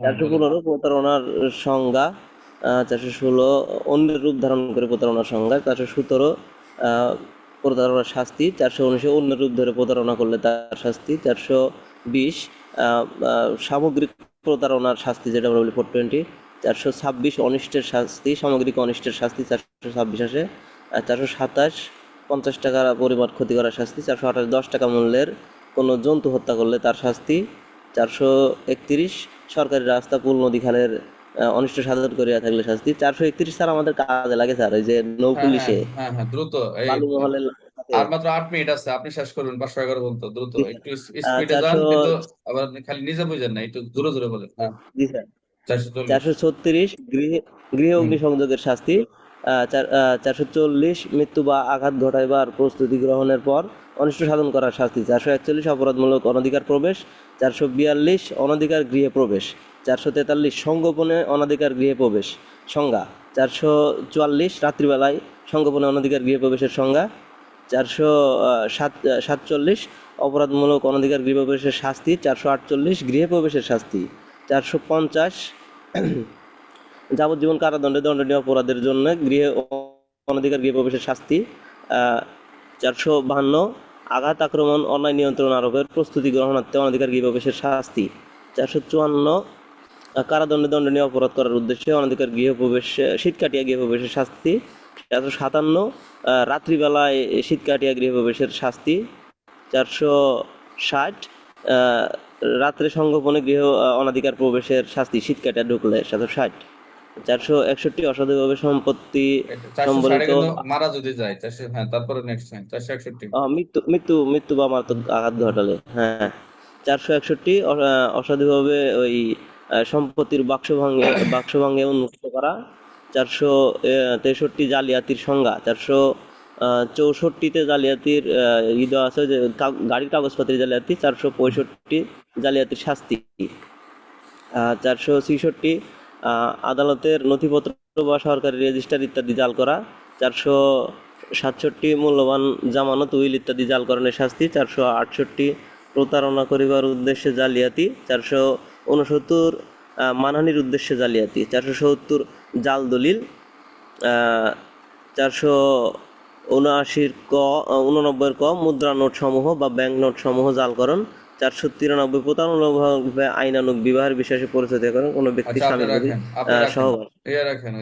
চারশো প্রতারণার সংজ্ঞা চারশো ষোলো অন্যের রূপ ধারণ করে প্রতারণার সংজ্ঞা, চারশো সতেরো প্রতারণার শাস্তি, চারশো উনিশে অন্যের রূপ ধরে প্রতারণা করলে তার শাস্তি, চারশো বিশ সামগ্রিক প্রতারণার শাস্তি যেটা আমরা বলি ফোর টোয়েন্টি, চারশো ছাব্বিশ অনিষ্টের শাস্তি, সামগ্রিক অনিষ্টের শাস্তি, চারশো ছাব্বিশ আসে চারশো সাতাশ পঞ্চাশ টাকা পরিমাণ ক্ষতি করার শাস্তি, চারশো আঠাশ দশ টাকা মূল্যের কোনো জন্তু হত্যা করলে তার শাস্তি চারশো একত্রিশ সরকারি রাস্তা পুল নদী খালের অনিষ্ট সাধন করিয়া থাকলে শাস্তি। চারশো একত্রিশ স্যার আমাদের কাজে লাগে স্যার ওই যে নৌ হ্যাঁ পুলিশে। হ্যাঁ হ্যাঁ দ্রুত। আর মাত্র আট মিনিট আছে আপনি শেষ করুন পাঁচশো এগারো বলতো দ্রুত একটু স্পিডে যান চারশো কিন্তু আবার খালি নিজে বুঝেন না একটু জোরে জোরে বলেন। জি স্যার। চারশো ছত্রিশ গৃহে গৃহ হুম। অগ্নিসংযোগের শাস্তি। চারশো চল্লিশ মৃত্যু বা আঘাত ঘটাইবার প্রস্তুতি গ্রহণের পর অনিষ্ট সাধন করার শাস্তি, চারশো একচল্লিশ অপরাধমূলক অনধিকার প্রবেশ, চারশো বিয়াল্লিশ অনধিকার গৃহে প্রবেশ, চারশো তেতাল্লিশ সংগোপনে অনধিকার গৃহে প্রবেশ, সংজ্ঞা, চারশো চুয়াল্লিশ রাত্রিবেলায় সংগোপনে অনধিকার গৃহে প্রবেশের সংজ্ঞা, চারশো সাত, সাতচল্লিশ অপরাধমূলক অনধিকার গৃহপ্রবেশের শাস্তি, চারশো আটচল্লিশ গৃহে প্রবেশের শাস্তি, চারশো পঞ্চাশ যাবজ্জীবন কারাদণ্ডে দণ্ডনীয় অপরাধের জন্য গৃহে অনধিকার গৃহ প্রবেশের শাস্তি চারশো বাহান্ন আঘাত আক্রমণ, অন্যায় নিয়ন্ত্রণ আরোপের প্রস্তুতি গ্রহণার্থে অনধিকার গৃহ প্রবেশের শাস্তি, চারশো চুয়ান্ন কারাদণ্ডে দণ্ডনীয় অপরাধ করার উদ্দেশ্যে অনধিকার গৃহ প্রবেশ শীত কাটিয়া গৃহ প্রবেশের শাস্তি, চারশো সাতান্ন রাত্রিবেলায় শীত কাটিয়া গৃহ প্রবেশের শাস্তি, চারশো ষাট রাত্রে সংগোপনে গৃহ অনাধিকার প্রবেশের শাস্তি শীত কাটিয়া ঢুকলে চারশো ষাট। চারশো একষট্টি অসাধুভাবে সম্পত্তি সম্বলিত মারা যদি যায় চারশো হ্যাঁ তারপরে নেক্সট চারশো একষট্টি। মৃত্যু মৃত্যু মৃত্যু বা মারাত্মক আঘাত ঘটালে হ্যাঁ। চারশো একষট্টি অসাধুভাবে ওই সম্পত্তির বাক্স ভাঙে বাক্স ভাঙে উন্মুক্ত করা চারশো তেষট্টি জালিয়াতির সংজ্ঞা চারশো চৌষট্টিতে জালিয়াতির ই দেওয়া আছে যে গাড়ির কাগজপত্রের জালিয়াতি চারশো পঁয়ষট্টি জালিয়াতির শাস্তি। চারশো ছেষট্টি আদালতের নথিপত্র বা সরকারি রেজিস্টার ইত্যাদি জাল করা, চারশো সাতষট্টি মূল্যবান জামানত উইল ইত্যাদি জালকরণের শাস্তি, চারশো আটষট্টি প্রতারণা করিবার উদ্দেশ্যে জালিয়াতি, চারশো উনসত্তর মানহানির উদ্দেশ্যে জালিয়াতি, চারশো সত্তর জাল দলিল চারশো উনআশির ক, উননব্বইয়ের ক মুদ্রা নোট সমূহ বা ব্যাংক নোট সমূহ জালকরণ চারশো তিরানব্বই প্রতারণামূলকভাবে আইনানুগ বিবাহের বিশ্বাসে পরিচয় করেন। কোনো ব্যক্তি আচ্ছা স্বামী সহবাস। ইয়ে রাখেন